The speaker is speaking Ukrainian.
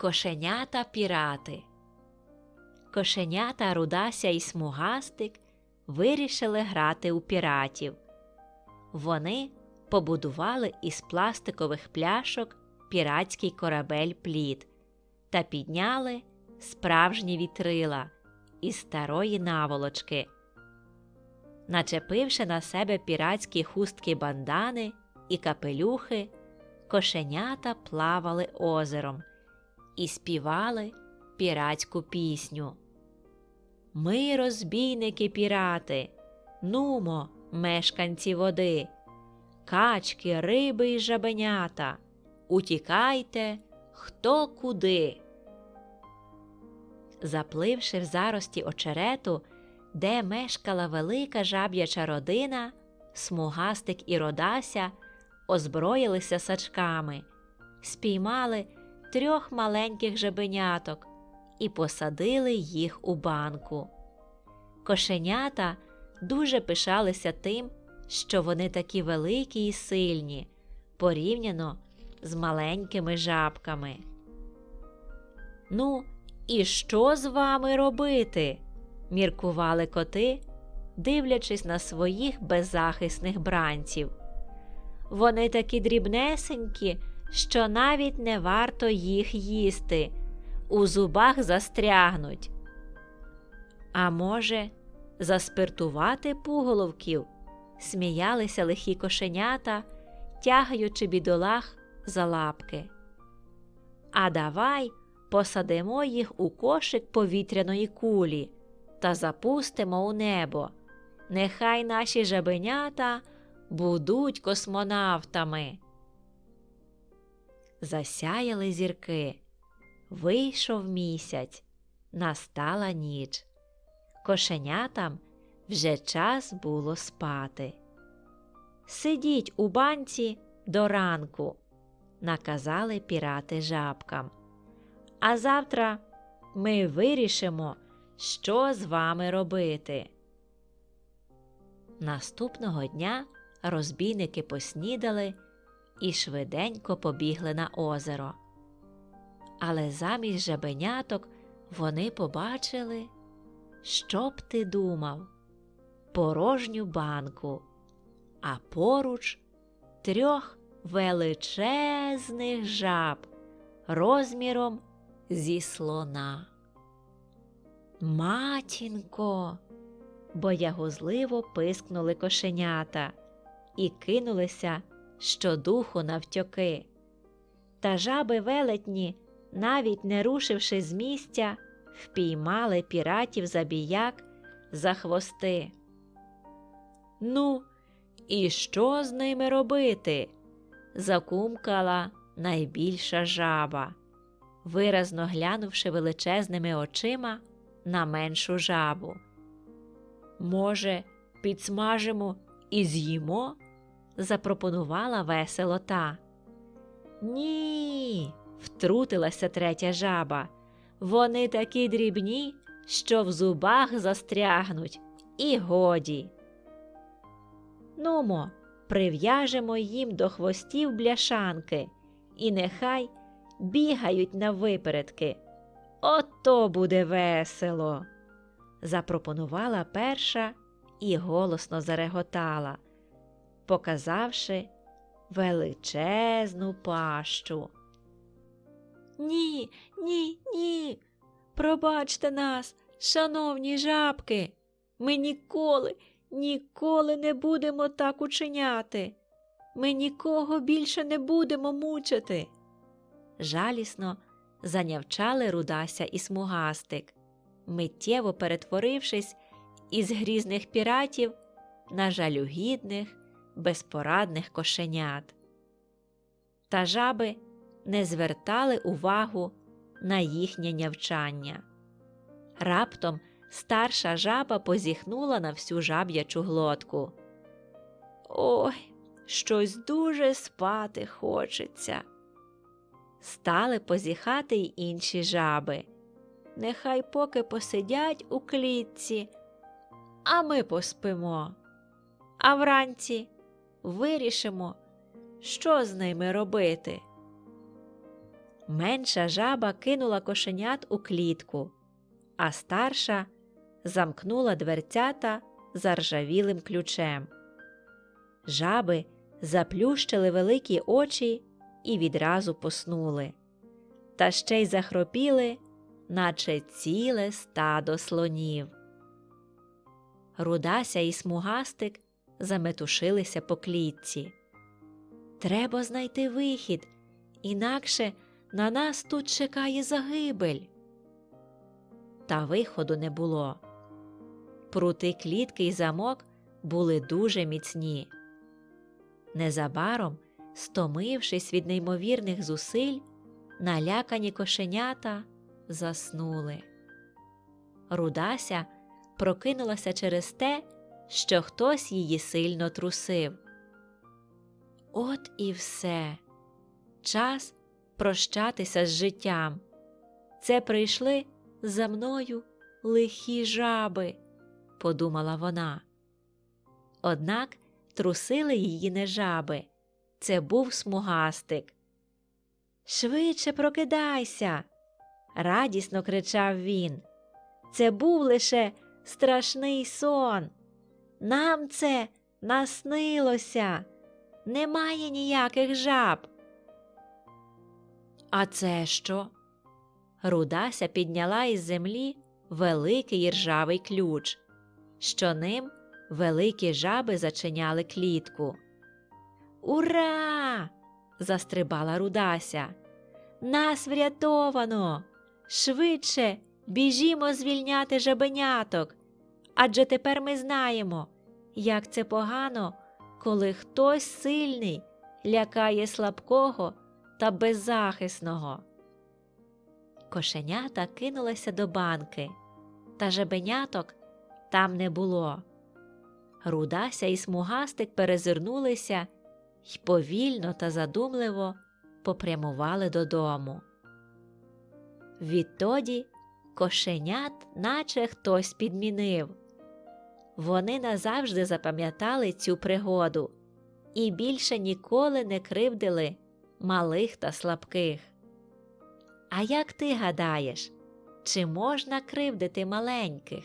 Кошенята пірати. Кошенята Рудася і Смугастик вирішили грати у піратів. Вони побудували із пластикових пляшок піратський корабель плід та підняли справжні вітрила із старої наволочки. Начепивши на себе піратські хустки бандани і капелюхи, кошенята плавали озером і співали піратську пісню. Ми, розбійники пірати, нумо, мешканці води, качки, риби і жабенята, утікайте хто куди. Запливши в зарості очерету, де мешкала велика жаб'яча родина, смугастик і родася озброїлися сачками, спіймали трьох маленьких жабеняток і посадили їх у банку. Кошенята дуже пишалися тим, що вони такі великі і сильні, порівняно з маленькими жабками. Ну, і що з вами робити? міркували коти, дивлячись на своїх беззахисних бранців. Вони такі дрібнесенькі, що навіть не варто їх їсти, у зубах застрягнуть. А може, заспиртувати пуголовків? сміялися лихі кошенята, тягаючи бідолах за лапки. А давай посадимо їх у кошик повітряної кулі та запустимо у небо. Нехай наші жабенята будуть космонавтами. Засяяли зірки. Вийшов місяць, настала ніч. Кошенятам вже час було спати. Сидіть у банці до ранку, наказали пірати жабкам. А завтра ми вирішимо, що з вами робити. Наступного дня розбійники поснідали і швиденько побігли на озеро. Але замість жабеняток вони побачили, що б ти думав, порожню банку, а поруч трьох величезних жаб розміром зі слона. Матінко. боягузливо пискнули кошенята і кинулися щодуху навтьоки. Та жаби велетні, навіть не рушивши з місця, впіймали піратів забіяк за хвости. Ну, і що з ними робити? закумкала найбільша жаба, виразно глянувши величезними очима на меншу жабу. Може, підсмажимо і з'їмо? Запропонувала весело. Ні, втрутилася третя жаба. Вони такі дрібні, що в зубах застрягнуть, і годі. Нумо, прив'яжемо їм до хвостів бляшанки, і нехай бігають на випередки. Ото буде весело, запропонувала перша і голосно зареготала, показавши величезну пащу. Ні, ні, ні. Пробачте нас, шановні жабки. Ми ніколи, ніколи не будемо так учиняти. Ми нікого більше не будемо мучити. Жалісно занявчали Рудася і смугастик, миттєво перетворившись із грізних піратів на жалюгідних, безпорадних кошенят. Та жаби не звертали увагу на їхнє нявчання. Раптом старша жаба позіхнула на всю жаб'ячу глотку. Ой, щось дуже спати хочеться. Стали позіхати й інші жаби. Нехай поки посидять у клітці, а ми поспимо. А вранці вирішимо, що з ними робити. Менша жаба кинула кошенят у клітку, а старша замкнула дверцята заржавілим ключем. Жаби заплющили великі очі і відразу поснули, та ще й захропіли, наче ціле стадо слонів. Рудася і смугастик заметушилися по клітці. Треба знайти вихід, інакше на нас тут чекає загибель. Та виходу не було. Прути клітки й замок були дуже міцні. Незабаром, стомившись від неймовірних зусиль, налякані кошенята заснули. Рудася прокинулася через те, що хтось її сильно трусив. От і все. Час прощатися з життям. Це прийшли за мною лихі жаби, подумала вона. Однак трусили її не жаби. Це був смугастик. Швидше прокидайся. радісно кричав він. Це був лише страшний сон. Нам це наснилося. Немає ніяких жаб. А це що? Рудася підняла із землі великий ржавий ключ, що ним великі жаби зачиняли клітку. Ура! застрибала Рудася. Нас врятовано. Швидше біжімо звільняти жабеняток. Адже тепер ми знаємо, як це погано, коли хтось сильний лякає слабкого та беззахисного. Кошенята кинулися до банки, та жабеняток там не було. Рудася і смугастик перезирнулися й повільно та задумливо попрямували додому. Відтоді кошенят, наче хтось підмінив. Вони назавжди запам'ятали цю пригоду і більше ніколи не кривдили малих та слабких. А як ти гадаєш, чи можна кривдити маленьких?